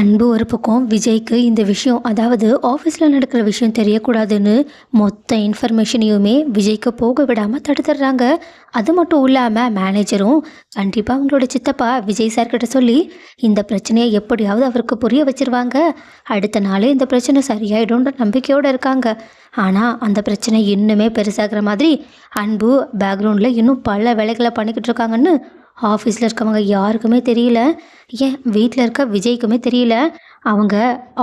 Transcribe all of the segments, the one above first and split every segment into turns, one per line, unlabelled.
அன்பு ஒரு பக்கம் விஜய்க்கு இந்த விஷயம் அதாவது ஆஃபீஸில் நடக்கிற விஷயம் தெரியக்கூடாதுன்னு மொத்த இன்ஃபர்மேஷனையுமே விஜய்க்கு போக விடாமல் தடுத்துடுறாங்க. அது மட்டும் இல்லாமல் மேனேஜரும் கண்டிப்பாக அவங்களோட சித்தப்பா விஜய் சார்கிட்ட சொல்லி இந்த பிரச்சனையை எப்படியாவது அவருக்கு புரிய வச்சிருவாங்க. அடுத்த நாளே இந்த பிரச்சனை சரியாயிடும்ன்ற நம்பிக்கையோடு இருக்காங்க. ஆனால் அந்த பிரச்சனை இன்னுமே பெருசாகிற மாதிரி அன்பு பேக்ரவுண்டில் இன்னும் பல வேலைகளை பண்ணிக்கிட்டு இருக்காங்கன்னு ஆஃபீஸில் இருக்கவங்க யாருக்குமே தெரியல. ஏன் வீட்டில் இருக்க விஜய்க்குமே தெரியல. அவங்க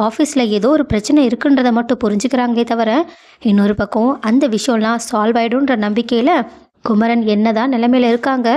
ஆஃபீஸில் ஏதோ ஒரு பிரச்சனை இருக்குன்றதை மட்டும் புரிஞ்சுக்கிறாங்களே தவிர இன்னொரு பக்கம் அந்த விஷயம்லாம் சால்வ் ஆகிடும்ன்ற நம்பிக்கையில் குமரன் என்னதான் நிலைமையில் இருக்காங்க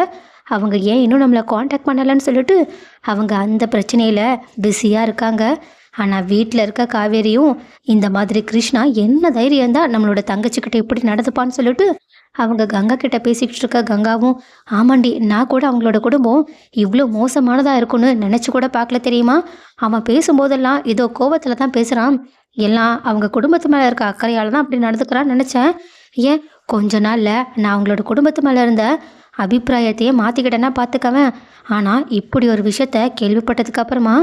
அவங்க ஏன் இன்னும் நம்மளை காண்டாக்ட் பண்ணலைன்னு சொல்லிட்டு அவங்க அந்த பிரச்சனையில் பிஸியாக இருக்காங்க. ஆனால் வீட்டில் இருக்க காவேரியும் இந்த மாதிரி கிருஷ்ணா என்ன தைரியம் தான் நம்மளோட தங்கச்சிக்கிட்ட இப்படி நடந்துப்பான்னு சொல்லிட்டு அவங்க கங்கா கிட்ட பேசிக்கிட்டு இருக்க கங்காவும் ஆமாண்டி நான் கூட அவங்களோட குடும்பம் இவ்வளோ மோசமானதாக இருக்கும்னு நினச்சி கூட பார்க்கல தெரியுமா? அவன் பேசும்போதெல்லாம் ஏதோ கோவத்தில் தான் பேசுகிறான் எல்லாம் அவங்க குடும்பத்து மேலே இருக்க அக்கறையால் தான் அப்படி நடந்துக்கிறான்னு நினச்சேன். ஏன்? கொஞ்ச நாளில் நான் அவங்களோட குடும்பத்து மேலே இருந்த அபிப்பிராயத்தையே மாற்றிக்கிட்டேன்னா பார்த்துக்கவேன் ஆனால் இப்படி ஒரு விஷயத்த கேள்விப்பட்டதுக்கு அப்புறமா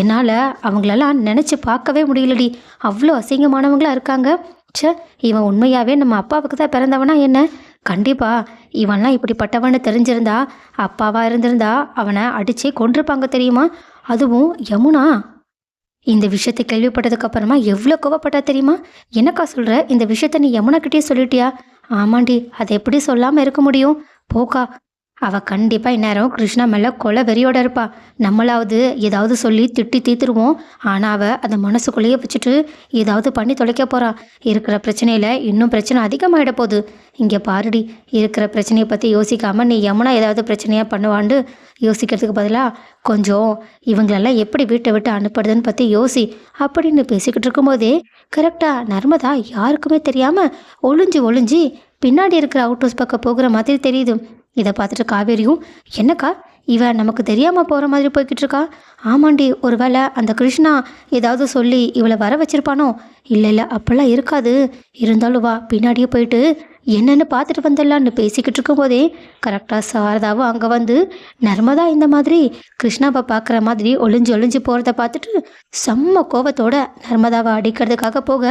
என்னால் அவங்களெல்லாம் நினச்சி பார்க்கவே முடியலடி. அவ்வளோ அசிங்கமானவங்களா இருக்காங்க. ச்சே இவன் உண்மையாகவே நம்ம அப்பாவுக்கு தான் பிறந்தவனா என்ன? கண்டிப்பா இவன்லாம் இப்படிப்பட்டவன்னு தெரிஞ்சிருந்தா அப்பாவா இருந்திருந்தா அவனை அடிச்சே கொண்டிருப்பாங்க தெரியுமா? அதுவும் யமுனா. இந்த விஷயத்தை கேள்விப்பட்டதுக்கு அப்புறமா எவ்வளோ கோவப்பட்டா தெரியுமா? என்னக்கா சொல்கிற இந்த விஷயத்த நீ யமுனாக்கிட்டே சொல்லிட்டியா? ஆமாண்டி அதை எப்படி சொல்லாமல் இருக்க முடியும்? போக்கா அவ கண்டிப்பாக இந்நேரம் கிருஷ்ணா மேலே கொலை வெறியோட இருப்பா. நம்மளாவது ஏதாவது சொல்லி திட்டி தீத்துருவோம் ஆனால் அவ அதை மனசுக்குள்ளேயே வச்சுட்டு ஏதாவது பண்ணி தொலைக்க போறா. இருக்கிற பிரச்சனையில் இன்னும் பிரச்சனை அதிகமாகிட போகுது. இங்கே பாருடி இருக்கிற பிரச்சனையை பற்றி யோசிக்காம நீ யமுனா ஏதாவது பிரச்சனையாக பண்ணுவான்னு யோசிக்கிறதுக்கு பதிலாக கொஞ்சம் இவங்களெல்லாம் எப்படி வீட்டை விட்டு அனுப்புறதுன்னு பற்றி யோசி. அப்படின்னு பேசிக்கிட்டு இருக்கும்போதே கரெக்டாக நர்மதா யாருக்குமே தெரியாமல் ஒளிஞ்சு ஒளிஞ்சு பின்னாடி இருக்கிற அவுட் ஹவுஸ் பக்கம் போகிற மாதிரி தெரியுது. இதை பார்த்துட்டு காவேரியும் என்னக்கா இவ நமக்கு தெரியாமல் போகிற மாதிரி போய்கிட்டு இருக்கா ஆமாண்டி ஒருவேளை அந்த கிருஷ்ணா ஏதாவது சொல்லி இவளை வர வச்சிருப்பானோ? இல்லை இல்லை அப்போல்லாம் இருக்காது. இருந்தாலும் வா பின்னாடியே போயிட்டு என்னென்னு பார்த்துட்டு வந்துடலான்னு பேசிக்கிட்டு இருக்கும்போதே கரெக்டாக சாரதாவும் அங்கே வந்து நர்மதா இந்த மாதிரி கிருஷ்ணாவை பார்க்குற மாதிரி ஒளிஞ்சு ஒளிஞ்சு போகிறத பார்த்துட்டு செம்ம கோபத்தோட நர்மதாவை அடிக்கிறதுக்காக போக.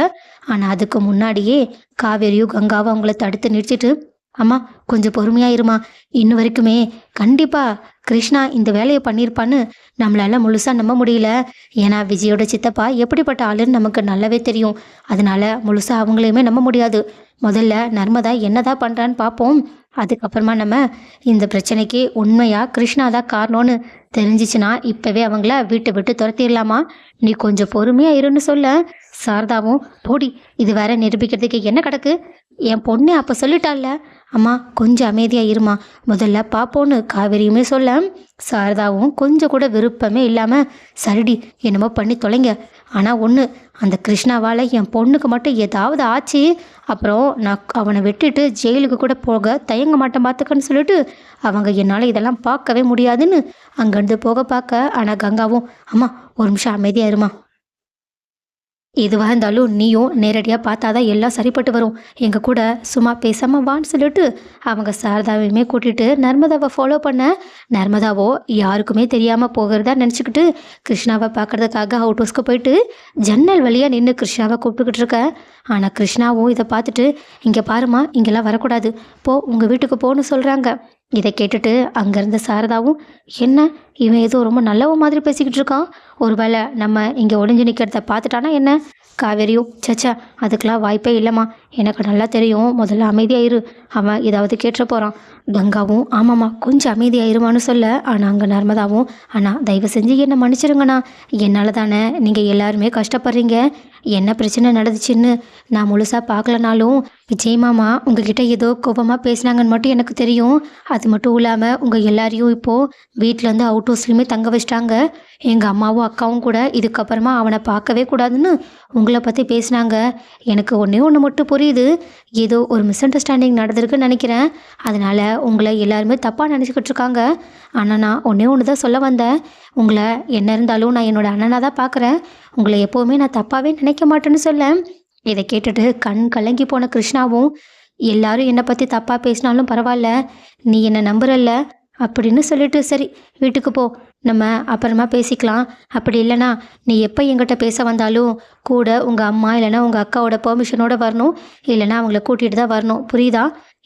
ஆனால் அதுக்கு முன்னாடியே காவேரியும் கங்காவும் அவங்கள தடுத்து நிறுத்திட்டு அம்மா கொஞ்சம் பொறுமையா இருமா. இன்ன வரைக்குமே கண்டிப்பாக கிருஷ்ணா இந்த வேலையை பண்ணியிருப்பான்னு நம்மளால முழுசாக நம்ப முடியல. ஏன்னா விஜயோட சித்தப்பா எப்படிப்பட்ட ஆளுன்னு நமக்கு நல்லாவே தெரியும். அதனால முழுசா அவங்களையுமே நம்ப முடியாது. முதல்ல நர்மதா என்னதான் பண்ணுறான்னு பார்ப்போம் அதுக்கப்புறமா நம்ம இந்த பிரச்சனைக்கு உண்மையாக கிருஷ்ணா தான் காரணம்னு தெரிஞ்சிச்சுன்னா இப்போவே அவங்கள வீட்டை விட்டு துரத்திடலாமா? நீ கொஞ்சம் பொறுமையாக இருன்னு சொல்ல. சாரதாவும் போடி இது வேற நிரூபிக்கிறதுக்கு என்ன கிடக்கு? என் பொண்ணு அப்போ சொல்லிட்டாள்ல அம்மா கொஞ்சம் அமைதியாக இருமா. முதல்ல பார்ப்போன்னு காவேரியுமே சொல்ல. சாரதாவும் கொஞ்சம் கூட விருப்பமே இல்லாமல் சரிடி என்னமோ பண்ணி தொலைங்க. ஆனால் ஒன்று அந்த கிருஷ்ணாவால் என் பொண்ணுக்கு மட்டும் ஏதாவது ஆச்சு அப்புறம் நான் அவனை விட்டுட்டு ஜெயிலுக்கு கூட போக தயங்க மாட்டேன் பார்த்துக்கன்னு சொல்லிட்டு அவங்க என்னால் இதெல்லாம் பார்க்கவே முடியாதுன்னு அங்கேருந்து போக பார்க்க ஆனால் கங்காவும் அம்மா ஒரு நிமிஷம் அமைதியாக இருமா. எதுவாக இருந்தாலும் நீயும் நேரடியாக பார்த்தா தான் எல்லாம் சரிப்பட்டு வரும். எங்கள் கூட சும்மா பேசாமல் வான்னு சொல்லிட்டு அவங்க சாரதாவையுமே கூட்டிகிட்டு நர்மதாவை ஃபாலோ பண்ண. நர்மதாவோ யாருக்குமே தெரியாமல் போகிறதா நினச்சிக்கிட்டு கிருஷ்ணாவை பார்க்கறதுக்காக அவுட் ஹவுஸ்க்கு போயிட்டு ஜன்னல் வழியாக நின்று கிருஷ்ணாவை கூப்பிட்டுக்கிட்டு இருக்கேன் ஆனால் கிருஷ்ணாவும் இதை பார்த்துட்டு இங்கே பாருமா இங்கெல்லாம் வரக்கூடாது. போ உங்கள் வீட்டுக்கு போன்னு சொல்கிறாங்க இதை கேட்டுட்டு அங்கேருந்து சாரதாவும் என்ன? இவன் ஏதோ ரொம்ப நல்லவ மாதிரி பேசிக்கிட்டு இருக்கான். ஒருவேளை நம்ம இங்கே ஒளிஞ்சு நிற்கிறத பார்த்துட்டானா என்ன? காவேரியும் சச்சா அதுக்கெலாம் வாய்ப்பே இல்லைம்மா. எனக்கு நல்லா தெரியும். முதல்ல அமைதியாக இரு அவன் ஏதாவது கேட்டுற போகிறான் கங்காவும் ஆமாம்மா கொஞ்சம் அமைதியாக இருமான்னு சொல்ல. ஆனால் அங்கே நர்மதாவும் ஆனால் தயவு செஞ்சு என்னை மன்னிச்சிருங்கண்ணா. என்னால் தானே நீங்கள் எல்லாருமே கஷ்டப்படுறீங்க. என்ன பிரச்சனை நடந்துச்சுன்னு நான் முழுசாக பார்க்கலனாலும் விஜய் மாமா உங்ககிட்ட ஏதோ கோபமாக பேசினாங்கன்னு மட்டும் எனக்கு தெரியும். அது மட்டும் இல்லாமல் உங்கள் எல்லாரையும் இப்போது வீட்டிலேருந்து அவுட் ஹவுஸ்லையுமே தங்க வச்சிட்டாங்க. எங்கள் அம்மாவும் அக்காவும் கூட இதுக்கப்புறமா அவனை பார்க்கவே கூடாதுன்னு உங்களை பற்றி பேசினாங்க. எனக்கு ஒன்றே ஒன்று மட்டும் புரியுது. ஏதோ ஒரு மிஸ் அண்டர்ஸ்டாண்டிங் நடந்திருக்குன்னு நினைக்கிறேன். அதனால் உங்களை எல்லாருமே தப்பாக நினச்சிக்கிட்டு இருக்காங்க. ஆனால் நான் ஒன்றே ஒன்று தான் சொல்ல வந்தேன். உங்களை என்ன இருந்தாலும் நான் என்னோட அண்ணனாக தான் பார்க்குறேன் உங்களை எப்போவுமே நான் தப்பாகவே நினைக்க மாட்டேன்னு சொல்ல இதை கேட்டுட்டு கண் கலங்கி போன கிருஷ்ணாவும் எல்லாரும் என்னை பற்றி தப்பாக பேசினாலும் பரவாயில்ல நீ என்னை நம்புறல்ல அப்படின்னு சொல்லிட்டு சரி வீட்டுக்கு போ. நம்ம அப்புறமா பேசிக்கலாம். அப்படி இல்லைனா நீ எப்போ என்கிட்ட பேச வந்தாலும் கூட உங்கள் அம்மா இல்லைனா உங்கள் அக்காவோட பெர்மிஷனோட வரணும். இல்லைனா அவங்கள கூட்டிகிட்டு தான் வரணும். புரியுதா?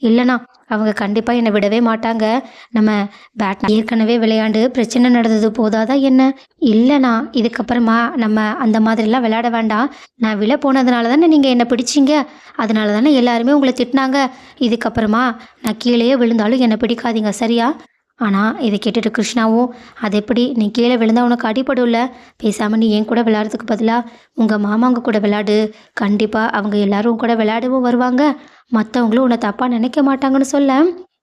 இல்லைனா அவங்க கண்டிப்பாக என்னை விடவே மாட்டாங்க. நம்ம பேட் ஏற்கனவே விளையாண்டு பிரச்சனை நடந்தது போதாதான் என்ன? இல்லைண்ணா இதுக்கப்புறமா நம்ம அந்த மாதிரிலாம் விளையாட வேண்டாம். நான் விழ போனதுனால தானே நீங்கள் என்னை பிடிச்சிங்க? அதனால தானே எல்லாருமே உங்களை திட்டினாங்க. இதுக்கப்புறமா நான் கீழேயே விழுந்தாலும் என்னை பிடிக்காதீங்க. சரியா? ஆனால் இதை கேட்டுட்டு கிருஷ்ணாவும் அது எப்படி? நீ கீழே விழுந்தா உனக்கு அடிபடும்ல? பேசாமல் நீ என் கூட விளையாடுறதுக்கு பதிலாக உங்கள் மாமாங்க கூட விளையாடு. கண்டிப்பாக அவங்க எல்லாரும் கூட விளையாடவும் வருவாங்க. மற்றவங்களும் உன்னை தப்பாக நினைக்க மாட்டாங்கன்னு சொல்ல.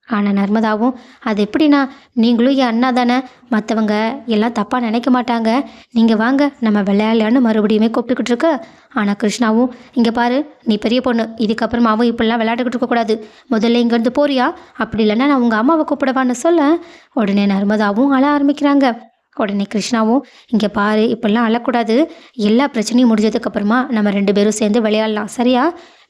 ஆனால் நர்மதாவும் அது எப்படின்னா நீங்களும் என் அண்ணா தானே? மற்றவங்க எல்லாம் தப்பாக நினைக்க மாட்டாங்க. நீங்கள் வாங்க நம்ம விளையாடலான்னு மறுபடியுமே கூப்பிட்டுக்கிட்டு இருக்க. ஆனால் கிருஷ்ணாவும் இங்கே பாரு நீ பெரிய பொண்ணு. இதுக்கப்புறமாவும் இப்படிலாம் விளையாட்டுக்கிட்டு இருக்கக்கூடாது முதல்ல இங்கேருந்து போறியா? அப்படி இல்லைன்னா நான் உங்கள் அம்மாவை கூப்பிடவான்னு சொல்ல. உடனே நர்மதாவும் அழ ஆரம்பிக்கிறாங்க. உடனே கிருஷ்ணாவும் இங்கே பாரு இப்படிலாம் அழக்கூடாது. எல்லா பிரச்சனையும் முடிஞ்சதுக்கப்புறமா நம்ம ரெண்டு பேரும் சேர்ந்து விளையாடலாம். சரியா?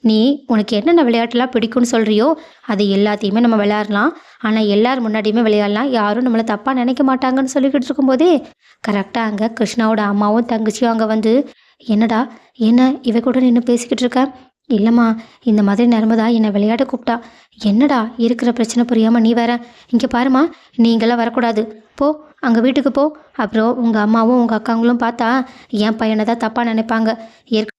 நீ உனக்கு என்னென்ன விளையாட்டுலாம் பிடிக்கும்னு சொல்கிறியோ அது எல்லாத்தையுமே நம்ம விளையாடலாம். ஆனால் எல்லார் முன்னாடியுமே விளையாடலாம். யாரும் நம்மளை தப்பாக நினைக்க மாட்டாங்கன்னு சொல்லிக்கிட்டு இருக்கும்போதே கரெக்டாக அங்கே கிருஷ்ணாவோட அம்மாவும் தங்கச்சியும் அங்கே வந்து என்னடா என்ன இவ கூட நின்று பேசிக்கிட்டு இருக்க? இல்லைம்மா இந்த மாதிரி நர்மதா என்னை விளையாட கூப்பிட்டா. என்னடா இருக்கிற பிரச்சனை புரியாமல் நீ வேற இங்கே பாருமா நீங்களாம் வரக்கூடாது. போ அங்கே வீட்டுக்கு போ. அப்புறம் உங்கள் அம்மாவும் உங்கள் அக்காங்களும் பார்த்தா என் பையனை தான் தப்பாக நினைப்பாங்க. ஏற்க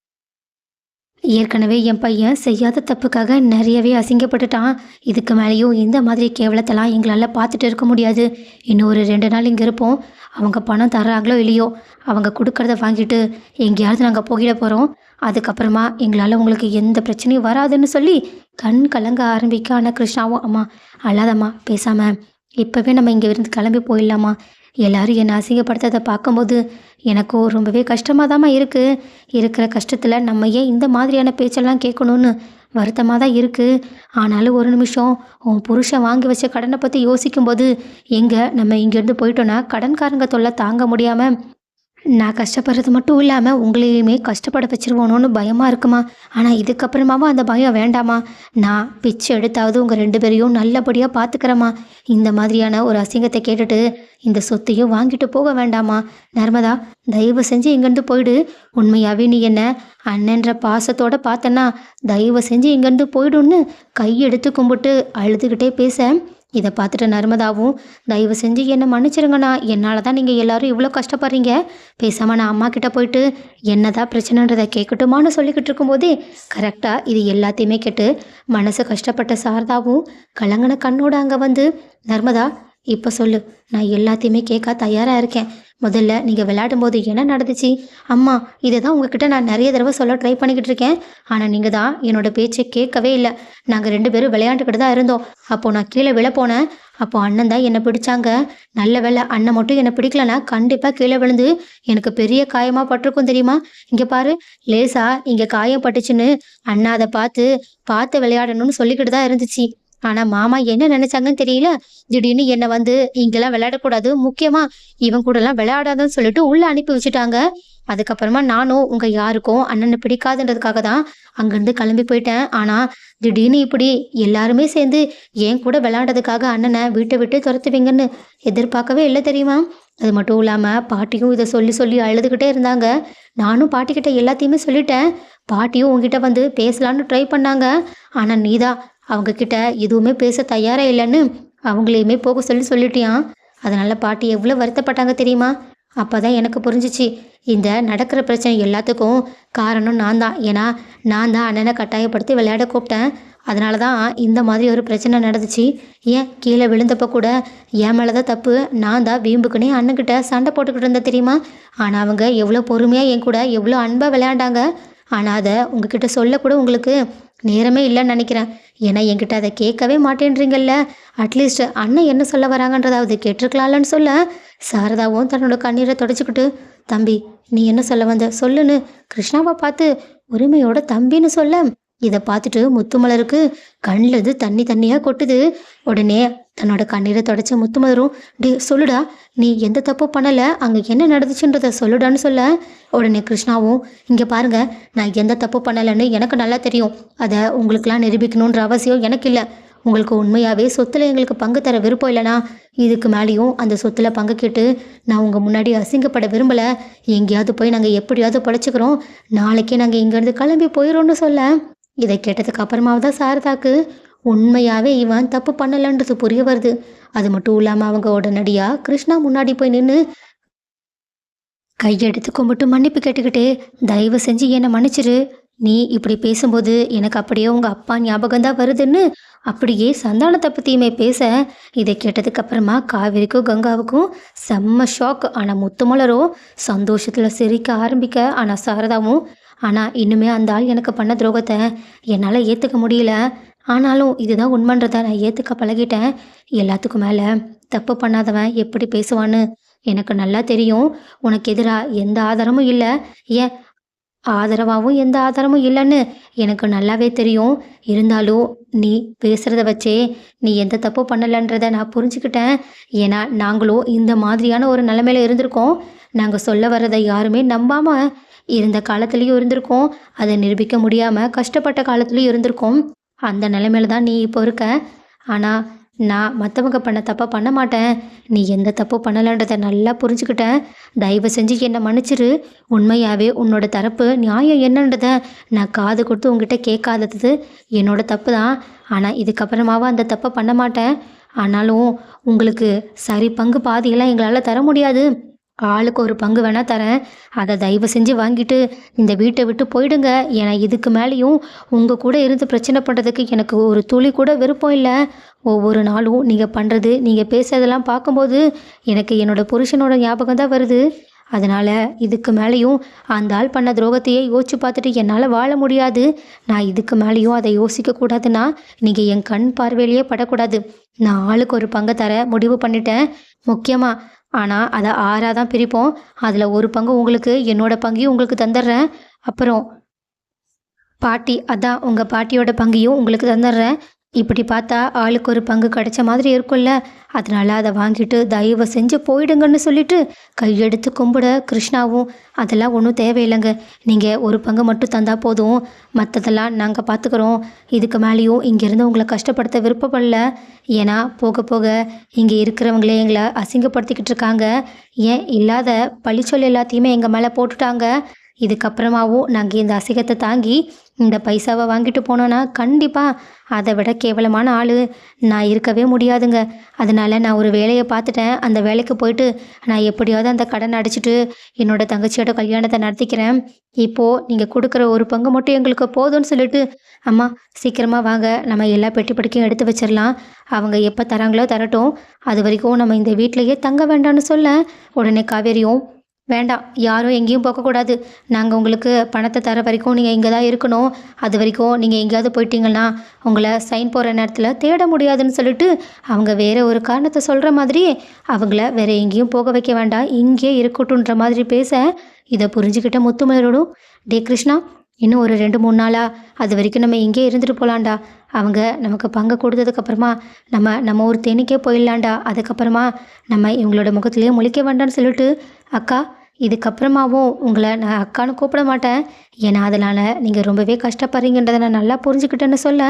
ஏற்கனவே என் பையன் செய்யாத தப்புக்காக நிறையவே அசிங்கப்பட்டுட்டான். இதுக்கு மேலேயும் இந்த மாதிரி கேவலத்தெல்லாம் எங்களால் பார்த்துட்டு இருக்க முடியாது. இன்னும் ஒரு ரெண்டு நாள் இங்கே இருப்போம். அவங்க பணம் தர்றாங்களோ இல்லையோ அவங்க கொடுக்கறத வாங்கிட்டு எங்கேயாவது நாங்கள் போயிட போகிறோம் அதுக்கப்புறமா எங்களால் உங்களுக்கு எந்த பிரச்சனையும் வராதுன்னு சொல்லி கண் கலங்க ஆரம்பிக்க ஆனால் கிருஷ்ணாவும் அம்மா அல்லாதம்மா பேசாமல் இப்போவே நம்ம இங்கே இருந்து கிளம்பி போயிடலாமா? எல்லாரும் என்னை அசிங்கப்படுத்ததை பார்க்கும்போது எனக்கும் ரொம்பவே கஷ்டமாக தாம்மா இருக்குது இருக்கிற கஷ்டத்தில் நம்ம ஏன் இந்த மாதிரியான பேச்செல்லாம் கேட்கணும்னு வருத்தமாக தான் இருக்குது ஆனாலும் ஒரு நிமிஷம் உன் புருஷன் வாங்கி வச்ச கடனை பற்றி யோசிக்கும்போது எங்கே நம்ம இங்கேருந்து போயிட்டோன்னா கடன்காரங்க தொல்லை தாங்க முடியாமல் நான் கஷ்டப்படுறது மட்டும் இல்லாமல் உங்களையுமே கஷ்டப்பட வச்சிருவோனோன்னு பயமாக இருக்குமா? ஆனால் இதுக்கப்புறமாவும் அந்த பயம் வேண்டாமா? நான் பிச்சை எடுத்தாவது உங்கள் ரெண்டு பேரையும் நல்லபடியாக பார்த்துக்கிறேம்மா இந்த மாதிரியான ஒரு அசிங்கத்தை கேட்டுட்டு இந்த சொத்தையும் வாங்கிட்டு போக வேண்டாமா? நர்மதா தயவு செஞ்சு இங்கேருந்து போயிடு. உண்மையாகவே நீ என்ன அண்ணன்ற பாசத்தோட பார்த்தனா தயவு செஞ்சு இங்கேருந்து போயிடுன்னு கையெடுத்து கும்பிட்டு அழுதுகிட்டே பேச. இதை பார்த்துட்டு நர்மதாவும் தயவு செஞ்சு என்னை மன்னிச்சிருங்கண்ணா. என்னால் தான் நீங்கள் எல்லாரும் இவ்வளோ கஷ்டப்படுறீங்க. பேசாமல் நான் அம்மா கிட்ட போயிட்டு என்னதான் பிரச்சனைன்றதை கேட்கட்டுமான்னு சொல்லிக்கிட்டு இருக்கும்போதே கரெக்டாக இது எல்லாத்தையுமே கேட்டு மனசு கஷ்டப்பட்ட சாரதாவும் கலங்கின கண்ணோட அங்கே வந்து நர்மதா இப்போ சொல்லு. நான் எல்லாத்தையுமே கேட்க தயாராக இருக்கேன். முதல்ல நீங்கள் விளையாடும் போது என்ன நடந்துச்சு? அம்மா இதை தான் உங்ககிட்ட நான் நிறைய தடவை சொல்ல ட்ரை பண்ணிக்கிட்டு இருக்கேன். ஆனால் நீங்கள் தான் என்னோட பேச்சை கேட்கவே இல்லை. நாங்கள் ரெண்டு பேரும் விளையாண்டுக்கிட்டு தான் இருந்தோம். அப்போது நான் கீழே விழ போனேன். அப்போ அண்ணன் தான் என்னை பிடிச்சாங்க. நல்ல வேலை அண்ணன் மட்டும் என்னை பிடிக்கலனா கண்டிப்பாக கீழே விழுந்து எனக்கு பெரிய காயமாக பட்டிருக்கும் தெரியுமா? இங்கே பாரு லேசா இங்கே காயம் பட்டுச்சுன்னு அண்ணா அதை பார்த்து பார்த்து விளையாடணும்னு சொல்லிக்கிட்டு தான் இருந்துச்சு. ஆனால் மாமா என்ன நினைச்சாங்கன்னு தெரியல. திடீர்னு என்னை வந்து இங்கெல்லாம் விளையாடக்கூடாது முக்கியமா இவன் கூடலாம் விளையாடாதுன்னு சொல்லிட்டு உள்ள அனுப்பி வச்சுட்டாங்க. அதுக்கப்புறமா நானும் உங்க யாருக்கும் அண்ணனை பிடிக்காதுன்றதுக்காக தான் அங்கேருந்து கிளம்பி போயிட்டேன். ஆனா திடீர்னு இப்படி எல்லாருமே சேர்ந்து என் கூட விளையாடுறதுக்காக அண்ணனை வீட்டை விட்டு துரத்துவீங்கன்னு எதிர்பார்க்கவே இல்லை தெரியுமா? அது மட்டும் இல்லாமல் பாட்டியும் இதை சொல்லி சொல்லி அழுதுகிட்டே இருந்தாங்க. நானும் பாட்டிக்கிட்ட எல்லாத்தையுமே சொல்லிட்டேன். பாட்டியும் உங்ககிட்ட வந்து பேசலான்னு ட்ரை பண்ணாங்க. ஆனால் நீதான் அவங்க கிட்ட எதுவுமே பேச தயாராக இல்லைன்னு அவங்களையுமே போக சொல்லி சொல்லிட்டியான் அதனால பாட்டி எவ்வளோ வருத்தப்பட்டாங்க தெரியுமா? அப்போ தான் எனக்கு புரிஞ்சிச்சு. இந்த நடக்கிற பிரச்சனை எல்லாத்துக்கும் காரணம் நான் தான் ஏன்னா நான் தான் அண்ணனை கட்டாயப்படுத்தி விளையாட கூப்பிட்டேன். அதனால தான் இந்த மாதிரி ஒரு பிரச்சனை நடந்துச்சு. ஏன் கீழே விழுந்தப்போ கூட என் மேலே தான் தப்பு. நான் தான் வீம்புக்குனே அண்ணன்கிட்ட சண்டை போட்டுக்கிட்டு இருந்தேன் தெரியுமா? ஆனால் அவங்க எவ்வளோ பொறுமையாக என் கூட எவ்வளோ அன்பாக விளையாண்டாங்க. ஆனால் அதை உங்ககிட்ட சொல்லக்கூட உங்களுக்கு நேரமே இல்லைன்னு நினைக்கிறேன். ஏன்னா என்கிட்ட அதை கேட்கவே மாட்டேன்றீங்கல்ல. அட்லீஸ்ட் அண்ணன் என்ன சொல்ல வராங்கன்றதாவது கேட்டிருக்கலாம்லன்னு சொல்ல. சாரதாவும் தன்னோட கண்ணீரை தொடச்சிக்கிட்டு தம்பி நீ என்ன சொல்ல வந்த? சொல்லுன்னு கிருஷ்ணாவை பார்த்து உரிமையோட தம்பின்னு சொல்ல. இதை பார்த்துட்டு முத்துமலருக்கு கண்ணில் இருந்து தண்ணி தண்ணியாக கொட்டுது. உடனே தன்னோட கண்ணீரை தொடச்ச முத்துமலரும் டே சொல்லுடா நீ எந்த தப்பும் பண்ணலை அங்கே என்ன நடந்துச்சுன்றத சொல்லுடான்னு சொல்ல. உடனே கிருஷ்ணாவும் இங்கே பாருங்க நான் எந்த தப்பு பண்ணலைன்னு எனக்கு நல்லா தெரியும். அதை உங்களுக்கெல்லாம் நிரூபிக்கணுன்ற அவசியம் எனக்கு இல்லை. உங்களுக்கு உண்மையாகவே சொத்துல எங்களுக்கு பங்கு தர விருப்பம் இல்லைனா இதுக்கு மேலேயும் அந்த சொத்தில் பங்கு கேட்டு நான் உங்கள் முன்னாடி அசிங்கப்பட விரும்பலை. எங்கேயாவது போய் நாங்கள் எப்படியாவது படைச்சிக்கிறோம் நாளைக்கே நாங்கள் இங்கேருந்து கிளம்பி போயிடும்னு சொல்ல. இதை கேட்டதுக்கு அப்புறமாவது தான் சாரதாக்கு உண்மையாகவே இவன் தப்பு பண்ணலன்றது புரிய வருது. அது மட்டும் இல்லாமல் அவங்க உடனடியாக கிருஷ்ணா முன்னாடி போய் நின்று கையெடுத்து கும்பிட்டு மன்னிப்பு கேட்டுக்கிட்டே தயவு செஞ்சு என்னை மன்னிச்சிரு. நீ இப்படி பேசும்போது எனக்கு அப்படியே உங்கள் அப்பா ஞாபகம் தான் வருதுன்னு அப்படியே சந்தானத்தை பற்றியுமே பேச. இதை கேட்டதுக்கு அப்புறமா காவிரிக்கும் கங்காவுக்கும் செம்ம ஷாக் ஆனால் முத்துமலரும் சந்தோஷத்தில் சிரிக்க ஆரம்பிக்க ஆனால் சாரதாவும் ஆனால் இன்னுமே அந்த ஆள் எனக்கு பண்ண துரோகத்தை என்னால் ஏற்றுக்க முடியல. ஆனாலும் இதுதான் உண்மைன்றதை நான் ஏற்றுக்க பழகிட்டேன். எல்லாத்துக்கும் மேலே தப்பு பண்ணாதவன் எப்படி பேசுவான்னு எனக்கு நல்லா தெரியும். உனக்கு எதிராக எந்த ஆதாரமும் இல்லை. ஏன் ஆதரவாகவும் எந்த ஆதாரமும் இல்லைன்னு எனக்கு நல்லாவே தெரியும். இருந்தாலும் நீ பேசுகிறத வச்சே நீ எந்த தப்பு பண்ணலைன்றதை நான் புரிஞ்சுக்கிட்டேன். ஏன்னா நாங்களும் இந்த மாதிரியான ஒரு நிலைமையில இருந்திருக்கோம். நாங்கள் சொல்ல வர்றதை யாருமே நம்பாமல் இருந்த காலத்துலேயும் இருந்திருக்கோம். அதை நிரூபிக்க முடியாமல் கஷ்டப்பட்ட காலத்துலேயும் இருந்திருக்கோம். அந்த நிலைமையில தான் நீ இப்போ இருக்க. ஆனால் நான் மற்றவங்க பண்ண தப்பாக பண்ண மாட்டேன். நீ எந்த தப்பும் பண்ணலன்றதை நல்லா புரிஞ்சுக்கிட்டேன் தயவு செஞ்சு என்னை மன்னிச்சிரு. உண்மையாகவே உன்னோட தரப்பு நியாயம் என்னன்றதை நான் காது கொடுத்து உங்ககிட்ட கேட்காதது என்னோட தப்பு தான். ஆனால் இதுக்கப்புறமாவும் அந்த தப்பை பண்ண மாட்டேன். ஆனாலும் உங்களுக்கு சரி பங்கு பாதியெல்லாம் எங்களால் தர முடியாது. ஆளுக்கு ஒரு பங்கு வேணால் தரேன். அதை தயவு செஞ்சு வாங்கிட்டு இந்த வீட்டை விட்டு போயிடுங்க. ஏன்னா இதுக்கு மேலேயும் உங்கள் கூட இருந்து பிரச்சனை பண்ணுறதுக்கு எனக்கு ஒரு துளி கூட விருப்பம் இல்லை. ஒவ்வொரு நாளும் நீங்கள் பண்ணுறது நீங்கள் பேசுறதெல்லாம் பார்க்கும்போது எனக்கு என்னோட புருஷனோட ஞாபகம் தான் வருது. அதனால் இதுக்கு மேலேயும் அந்த ஆள் பண்ண துரோகத்தையே யோசிச்சு பார்த்துட்டு என்னால் வாழ முடியாது. நான் இதுக்கு மேலேயும் அதை யோசிக்கக்கூடாதுன்னா நீங்கள் என் கண் பார்வையிலேயே படக்கூடாது. நான் ஆளுக்கு ஒரு பங்கை தர முடிவு பண்ணிட்டேன். முக்கியமாக ஆனால் அதை ஆறாக தான் பிரிப்போம். அதில் ஒரு பங்கு உங்களுக்கு என்னோட பங்கையும் உங்களுக்கு தந்துடுறேன் அப்புறம் பாட்டி அதான் உங்கள் பாட்டியோட பங்கையும் உங்களுக்கு தந்துடுறேன் இப்படி பார்த்தா ஆளுக்கு ஒரு பங்கு கிடைச்ச மாதிரி இருக்கும்ல. அதனால அதை வாங்கிட்டு தயவு செஞ்சு போயிடுங்கன்னு சொல்லிட்டு கையெடுத்து கும்பிட கிருஷ்ணாவும் அதெல்லாம் ஒன்றும் தேவையில்லைங்க. நீங்கள் ஒரு பங்கு மட்டும் தந்தால் போதும். மற்றதெல்லாம் நாங்கள் பார்த்துக்குறோம் இதுக்கு மேலேயும் இங்கேருந்து உங்களை கஷ்டப்படுத்த விருப்பப்படல. ஏன்னா போக போக இங்கே இருக்கிறவங்களே எங்களை அசிங்கப்படுத்திக்கிட்டு இருக்காங்க. ஏன் இல்லாத பழிச்சொல் எல்லாத்தையுமே எங்கள் மேலே போட்டுட்டாங்க. இதுக்கப்புறமாவும் நாங்கள் இந்த அசிங்கத்தை தாங்கி இந்த பைசாவை வாங்கிட்டு போனோன்னா கண்டிப்பாக அதை விட கேவலமான ஆள். நான் இருக்கவே முடியாதுங்க. அதனால் நான் ஒரு வேலையை பார்த்துட்டேன். அந்த வேலைக்கு போயிட்டு நான் எப்படியாவது அந்த கடன் அடிச்சுட்டு என்னோடய தங்கச்சியோட கல்யாணத்தை நடத்திக்கிறேன். இப்போது நீங்கள் கொடுக்குற ஒரு பங்கு மட்டும் எங்களுக்கு போதும்னு சொல்லிட்டு அம்மா சீக்கிரமாக வாங்க. நம்ம எல்லா பெட்டி படிக்கையும் எடுத்து வச்சிடலாம். அவங்க எப்போ தராங்களோ தரட்டும். அது வரைக்கும் நம்ம இந்த வீட்டிலையே தங்க வேண்டாம்னு சொல்ல உடனே காவேரியும் வேண்டாம் யாரும் எங்கேயும் போகக்கூடாது. நாங்கள் உங்களுக்கு பணத்தை தர வரைக்கும் நீங்கள் இங்கே தான் இருக்கணும். அது வரைக்கும் நீங்கள் எங்கேயாவது போயிட்டீங்கன்னா உங்களை சைன் போகிற நேரத்தில் தேட முடியாதுன்னு சொல்லிட்டு அவங்க வேறு ஒரு காரணத்தை சொல்கிற மாதிரி அவங்கள வேறு எங்கேயும் போக வைக்க வேண்டாம். இங்கே இருக்கட்டும்ன்ற மாதிரி பேச இதை புரிஞ்சுக்கிட்ட முத்துமலரோடும் டே கிருஷ்ணா இன்னும் ஒரு ரெண்டு மூணு நாளா? அது வரைக்கும் நம்ம இங்கே இருந்துட்டு போகலாண்டா அவங்க நமக்கு பங்கு கொடுத்ததுக்கப்புறமா நம்ம நம்ம ஒரு தேனிக்கே போயிடலான்டா அதுக்கப்புறமா நம்ம இவங்களோட முகத்திலேயே முழிக்க வேண்டாம்னு சொல்லிட்டு அக்கா இதுக்கப்புறமாவும் உங்களை நான் அக்கான்னு கூப்பிட மாட்டேன். ஏன்னா அதனால் நீங்கள் ரொம்பவே கஷ்டப்படுறீங்கன்றதை நான் நல்லா புரிஞ்சுக்கிட்டேன்னு சொல்ல.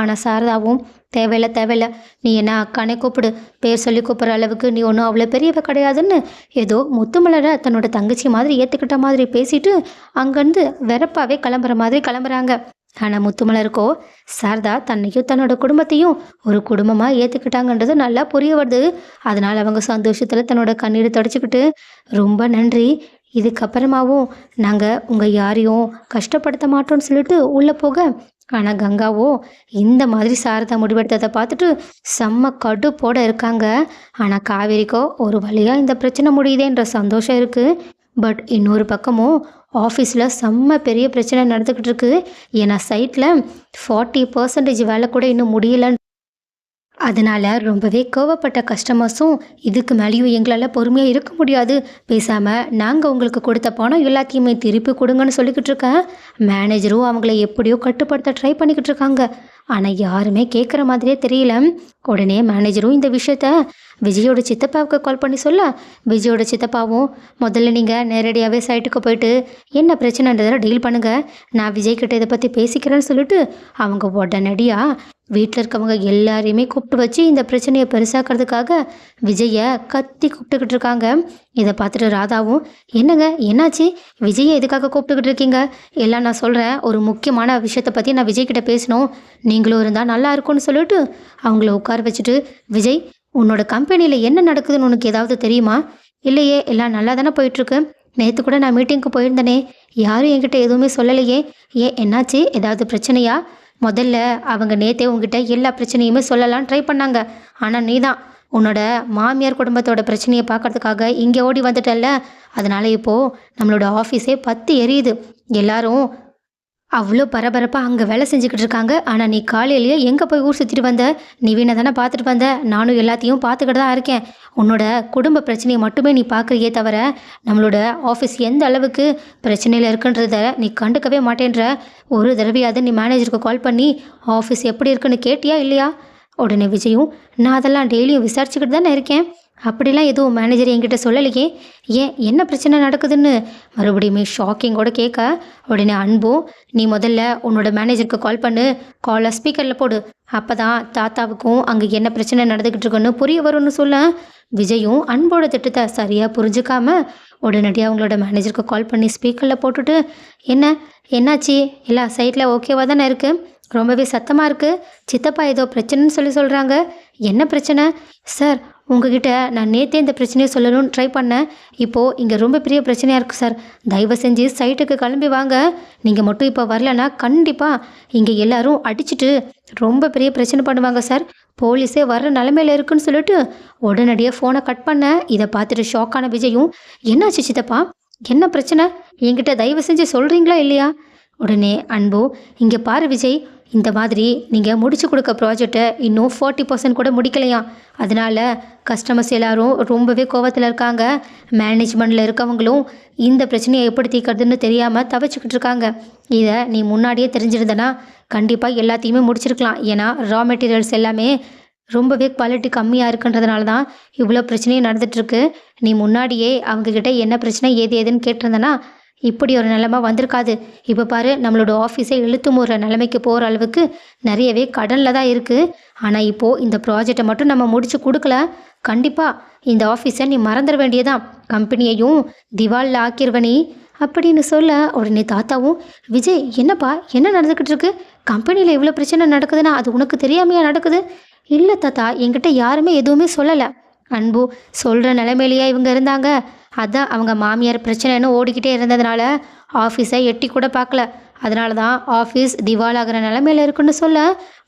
ஆனால் சாரதாவும் தேவையில்ல தேவையில்ல. நீ என்ன அக்கானே கூப்பிடு. பேர் சொல்லி கூப்பிட்ற அளவுக்கு நீ ஒன்றும் அவ்வளோ பெரியவ கிடையாதுன்னு. ஏதோ முத்துமலரை தன்னோட தங்கச்சி மாதிரி ஏற்றுக்கிட்ட மாதிரி பேசிட்டு அங்கேருந்து வெறப்பாகவே கிளம்புற மாதிரி கிளம்புறாங்க. ஆனால் முத்துமலருக்கோ சாரதா தன்னையும் தன்னோட குடும்பத்தையும் ஒரு குடும்பமாக ஏற்றுக்கிட்டாங்கன்றது நல்லா புரிய வருது. அதனால் அவங்க சந்தோஷத்தில் தன்னோட கண்ணீரை தொடச்சிக்கிட்டு ரொம்ப நன்றி. இதுக்கப்புறமாவும் நாங்கள் உங்கள் யாரையும் கஷ்டப்படுத்த மாட்டோம்னு சொல்லிட்டு உள்ளே போக ஆனால் கங்காவோ இந்த மாதிரி சாரதா முடிவெடுத்ததை பார்த்துட்டு செம்ம கடுப்போட இருக்காங்க. ஆனால் காவேரிக்கோ ஒரு வழியாக இந்த பிரச்சனை முடியுதேன்ற சந்தோஷம் இருக்குது பட் இன்னொரு பக்கமும் ஆஃபீஸில் செம்ம பெரிய பிரச்சனை நடந்துக்கிட்டு இருக்கு. ஏன்னா சைட்டில் ஃபார்ட்டி பர்சன்டேஜ் வேலை கூட இன்னும் முடியலன்னு அதனால் ரொம்பவே கோவப்பட்ட கஸ்டமர்ஸும் இதுக்கு மேலேயும் எங்களால் பொறுமையாக இருக்க முடியாது. பேசாமல் நாங்கள் உங்களுக்கு கொடுத்த பணம் எல்லாத்தையுமே திருப்பி கொடுங்கன்னு சொல்லிக்கிட்டு இருக்கேன். மேனேஜரும் அவங்கள எப்படியோ கட்டுப்படுத்த ட்ரை பண்ணிக்கிட்டு இருக்காங்க. ஆனால் யாருமே கேட்குற மாதிரியே தெரியல. உடனே மேனேஜரும் இந்த விஷயத்த விஜயோட சித்தப்பாவுக்கு கால் பண்ணி சொல்ல. விஜயோட சித்தப்பாவும் முதல்ல நீங்கள் நேரடியாகவே சைட்டுக்கு போயிட்டு என்ன பிரச்சனைன்றதை டீல் பண்ணுங்கள் நான் விஜய் கிட்ட இதை பற்றி பேசிக்கிறேன்னு சொல்லிட்டு அவங்க உடனடியாக வீட்டில் இருக்கவங்க எல்லாரையுமே கூப்பிட்டு வச்சு இந்த பிரச்சனையை பெருசாக்கிறதுக்காக விஜயை கத்தி கூப்பிட்டுக்கிட்டு இருக்காங்க. இதை பார்த்துட்டு ராதாவும் என்னங்க என்னாச்சு? விஜயை எதுக்காக கூப்பிட்டுக்கிட்டு இருக்கீங்க? எல்லாம் நான் சொல்கிறேன் ஒரு முக்கியமான விஷயத்தை பற்றி நான் விஜய்கிட்ட பேசணும். நீங்களும் இருந்தால் நல்லா இருக்கும்னு சொல்லிட்டு அவங்கள உட்கார வச்சுட்டு விஜய் உன்னோட கம்பெனியில் என்ன நடக்குதுன்னு உனக்கு ஏதாவது தெரியுமா? இல்லையே எல்லாம் நல்லா தானே போயிட்டுருக்கு. நேற்று கூட நான் மீட்டிங்க்கு போயிருந்தேனே. யாரும் என்கிட்ட எதுவுமே சொல்லலையே. ஏன் என்னாச்சு? ஏதாவது பிரச்சனையா? முதல்ல அவங்க நேத்தே உங்ககிட்ட எல்லா பிரச்சனையுமே சொல்லலாம் ட்ரை பண்ணாங்க. ஆனால் நீ தான் உன்னோட மாமியார் குடும்பத்தோட பிரச்சனையை பார்க்கறதுக்காக இங்கே ஓடி வந்துட்டல்ல. அதனால இப்போது நம்மளோட ஆஃபீஸே பத்து எரியுது. எல்லாரும் அவ்வளோ பரபரப்பாக அங்கே வேலை செஞ்சுக்கிட்டு இருக்காங்க. ஆனால் நீ காலையிலேயே எங்கே போய் ஊர் சுற்றிட்டு வந்த? நிவீனை தானே பார்த்துட்டு வந்த? நானும் எல்லாத்தையும் பார்த்துக்கிட்டு தான் இருக்கேன். உன்னோட குடும்ப பிரச்சனையை மட்டுமே நீ பார்க்குறியே தவிர நம்மளோட ஆஃபீஸ் எந்த அளவுக்கு பிரச்சனையில் இருக்குன்றத நீ கண்டுக்கவே மாட்டேன்ற. ஒரு தடவையாவது நீ மேனேஜருக்கு கால் பண்ணி ஆஃபீஸ் எப்படி இருக்குன்னு கேட்டியா இல்லையா? உடனே விஜயும் நான் அதெல்லாம் டெய்லியும் விசாரிச்சுக்கிட்டு தானே இருக்கேன். அப்படிலாம் எதுவும் மேனேஜர் என்கிட்ட சொல்லலையே. ஏன் என்ன பிரச்சனை நடக்குதுன்னு? மறுபடியுமே ஷாக்கிங்கோட கேட்க உடனே அன்பும் நீ முதல்ல உன்னோட மேனேஜருக்கு கால் பண்ணு காலை ஸ்பீக்கரில் போடு. அப்போ தான் தாத்தாவுக்கும் அங்கே என்ன பிரச்சனை நடந்துக்கிட்டு இருக்குன்னு புரிய வரும்னு சொல்ல விஜயும் அன்போட திட்டத்தை சரியாக புரிஞ்சுக்காம உடனடியாக அவங்களோட மேனேஜருக்கு கால் பண்ணி ஸ்பீக்கரில் போட்டுட்டு என்ன என்னாச்சு? எல்லா சைட்டில் ஓகேவா தானே இருக்குது ரொம்பவே சத்தமாக இருக்குது சித்தப்பா ஏதோ பிரச்சனைன்னு சொல்லி சொல்கிறாங்க என்ன பிரச்சனை? சார் உங்ககிட்ட நான் நேற்றே இந்த பிரச்சனையை சொல்லணும்னு ட்ரை பண்ணேன். இப்போது இங்கே ரொம்ப பெரிய பிரச்சனையாக இருக்குது சார் தயவு செஞ்சு சைட்டுக்கு கிளம்பி வாங்க. நீங்கள் மட்டும் இப்போ வரலன்னா கண்டிப்பாக இங்கே எல்லோரும் அடிச்சுட்டு ரொம்ப பெரிய பிரச்சனை பண்ணுவாங்க சார் போலீஸே வர்ற நிலமையில இருக்குன்னு சொல்லிட்டு உடனடியாக ஃபோனை கட் பண்ண இதை பார்த்துட்டு ஷாக்கான விஜயும் என்னாச்சு சித்தப்பா? என்ன பிரச்சனை? என்கிட்ட தயவு செஞ்சு சொல்கிறீங்களா இல்லையா? உடனே அன்பு இங்கே பாரு விஜய் இந்த மாதிரி நீங்கள் முடிச்சு கொடுக்க ப்ராஜெக்டை இன்னும் ஃபார்ட்டி பர்சன்ட் கூட முடிக்கலையாம் அதனால கஸ்டமர்ஸ் எல்லோரும் ரொம்பவே கோவத்தில் இருக்காங்க. மேனேஜ்மெண்ட்டில் இருக்கவங்களும் இந்த பிரச்சனையை எப்படி தீர்க்கறதுன்னு தெரியாமல் தவிச்சுக்கிட்டு இருக்காங்க. இதை நீ முன்னாடியே தெரிஞ்சிருந்தனா கண்டிப்பாக எல்லாத்தையுமே முடிச்சிருக்கலாம். ஏன்னா ரா மெட்டீரியல்ஸ் எல்லாமே ரொம்பவே குவாலிட்டி கம்மியாக இருக்குன்றதுனால தான் இவ்வளோ பிரச்சனையும் நடந்துகிட்ருக்கு நீ முன்னாடியே அவங்கக்கிட்ட என்ன பிரச்சனை ஏது ஏதுன்னு கேட்டிருந்தனா இப்படி ஒரு நிலைமை வந்திருக்காது. இப்போ பாரு நம்மளோட ஆஃபீஸை இழுத்து மூடுற நிலைமைக்கு போகிற அளவுக்கு நிறையவே கடனில் தான் இருக்குது ஆனால் இப்போது இந்த ப்ராஜெக்டை மட்டும் நம்ம முடிச்சு கொடுக்கல. கண்டிப்பாக இந்த ஆஃபீஸை நீ மறந்துட வேண்டியதான் கம்பெனியையும் திவாலில் ஆக்கிருவனி அப்படின்னு சொல்ல உடனே தாத்தாவும் விஜய் என்னப்பா என்ன நடந்துக்கிட்டு இருக்கு? கம்பெனியில் இவ்வளோ பிரச்சனை நடக்குதுன்னா அது உனக்கு தெரியாமையா நடக்குது? இல்லை தாத்தா என்கிட்ட யாருமே எதுவுமே சொல்லலை. அன்பு சொல்கிற நிலைமையிலேயே இவங்க இருந்தாங்க? அதான் அவங்க மாமியார் பிரச்சனைன்னு ஓடிக்கிட்டே இருந்ததுனால ஆஃபீஸை எட்டி கூட பார்க்கல. அதனால தான் ஆஃபீஸ் திவாலாகிற நிலமையில இருக்குன்னு சொல்ல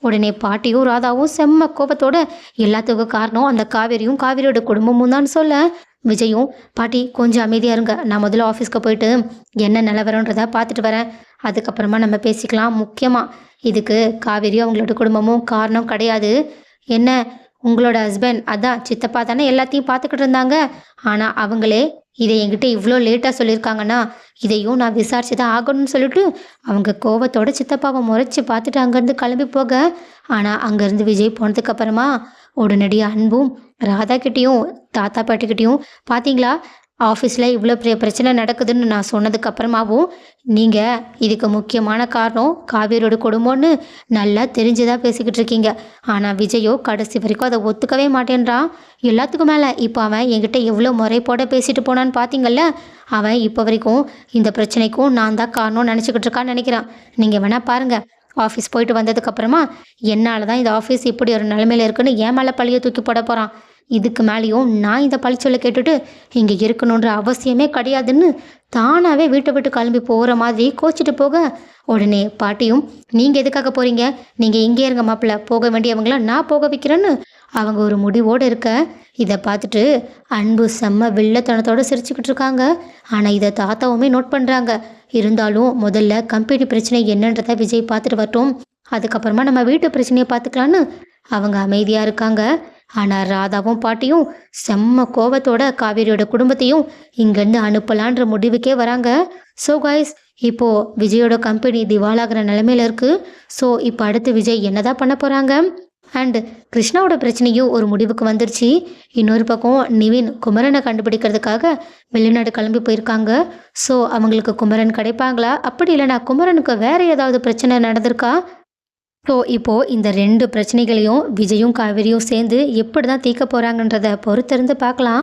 உடனே பாட்டியும் ராதாவும் செம்ம கோபத்தோட எல்லாத்துக்கும் காரணம் அந்த காவேரியும் காவேரியோட குடும்பமும் தான் சொல்ல விஜயும் பாட்டி கொஞ்சம் அமைதியாக இருங்க. நான் முதல்ல ஆஃபீஸ்க்கு போயிட்டு என்ன நிலவரன்றதை பார்த்துட்டு வரேன். அதுக்கப்புறமா நம்ம பேசிக்கலாம். முக்கியமாக இதுக்கு காவேரியும் அவங்களோட குடும்பமும் காரணம் கிடையாது. என்ன உங்களோட ஹஸ்பண்ட் அதான் சித்தப்பா தானே எல்லாத்தையும் பார்த்துக்கிட்டு இருந்தாங்க. ஆனால் அவங்களே இதை என்கிட்ட இவ்வளோ லேட்டாக சொல்லியிருக்காங்கன்னா இதையும் நான் விசாரிச்சு தான் ஆகணும்னு சொல்லிட்டு அவங்க கோவத்தோட சித்தப்பாவை முறைச்சி பார்த்துட்டு அங்கேருந்து கிளம்பி போக. ஆனால் அங்கேருந்து விஜய் போனதுக்கப்புறமா உடனடியாக அன்பும் ராதா கிட்டேயும் தாத்தா பாட்டிக்கிட்டேயும் பார்த்தீங்களா ஆஃபீஸில் இவ்வளோ பெரிய பிரச்சனை நடக்குதுன்னு நான் சொன்னதுக்கு அப்புறமாவும் நீங்கள் இதுக்கு முக்கியமான காரணம் காவேரியோட குடும்பம்னு நல்லா தெரிஞ்சுதான் பேசிக்கிட்டு இருக்கீங்க. ஆனால் விஜயோ கடைசி வரைக்கும் அதை ஒத்துக்கவே மாட்டேன்றான். எல்லாத்துக்கும் மேலே இப்போ அவன் என்கிட்ட எவ்வளோ முறைப்போட பேசிட்டு போனான்னு பார்த்தீங்கல்ல அவன் இப்போ வரைக்கும் இந்த பிரச்சனைக்கும் நான் தான் காரணம் நினச்சிக்கிட்டு இருக்கான்னு நினைக்கிறான். நீங்கள் வேணால் பாருங்கள் ஆஃபீஸ் போயிட்டு வந்ததுக்கப்புறமா என்னால் தான் இந்த ஆஃபீஸ் இப்படி ஒரு நிலமையில இருக்குன்னு ஏன் மேலே பழிய தூக்கி போட போகிறான் இதுக்கு மேலேயும் நான் இந்த பழிச்சொல்லை கேட்டுட்டு இங்கே இருக்கணுன்ற அவசியமே கிடையாதுன்னு தானாகவே வீட்டை விட்டு கிளம்பி போகிற மாதிரி கோச்சிட்டு போக உடனே பாட்டியும் நீங்கள் எதுக்காக போகிறீங்க நீங்கள் இங்கே இருங்க மாப்பிள்ள. போக வேண்டியவங்கள நான் போக வைக்கிறேன்னு அவங்க ஒரு முடிவோடு இருக்க. இதை பார்த்துட்டு அன்பு செம்ம வில்லத்தனத்தோடு சிரிச்சுக்கிட்டு இருக்காங்க. ஆனால் இதை தாத்தாவுமே நோட் பண்ணுறாங்க இருந்தாலும் முதல்ல கம்பெனி பிரச்சனை என்னன்றதை விஜய் பார்த்துட்டு வரட்டும். அதுக்கப்புறமா நம்ம வீட்டு பிரச்சனையை பார்த்துக்கலான்னு அவங்க அமைதியாக இருக்காங்க. ஆனால் ராதாவும் பாட்டியும் செம்ம கோபத்தோட காவேரியோட குடும்பத்தையும் இங்கேருந்து அனுப்பலான்ற முடிவுக்கே வராங்க. ஸோ காய்ஸ் இப்போது விஜயோட கம்பெனி திவாலாகிற நிலமையில இருக்குது ஸோ இப்போ அடுத்து விஜய் என்னதான் பண்ண போகிறாங்க அண்ட் கிருஷ்ணாவோட பிரச்சனையும் ஒரு முடிவுக்கு வந்துருச்சு. இன்னொரு பக்கம் நிவின் குமரனை கண்டுபிடிக்கிறதுக்காக வெளிநாடு கிளம்பி போயிருக்காங்க. ஸோ அவங்களுக்கு குமரன் கிடைப்பாங்களா? அப்படி இல்லைனா குமரனுக்கு வேற ஏதாவது பிரச்சனை நடந்திருக்கா? ஸோ இப்போது இந்த ரெண்டு பிரச்சனைகளையும் விஜயும் காவேரியும் சேர்ந்து எப்படி தான் தீர்க்க போகிறாங்கன்றத பொறுத்திருந்து பார்க்கலாம்.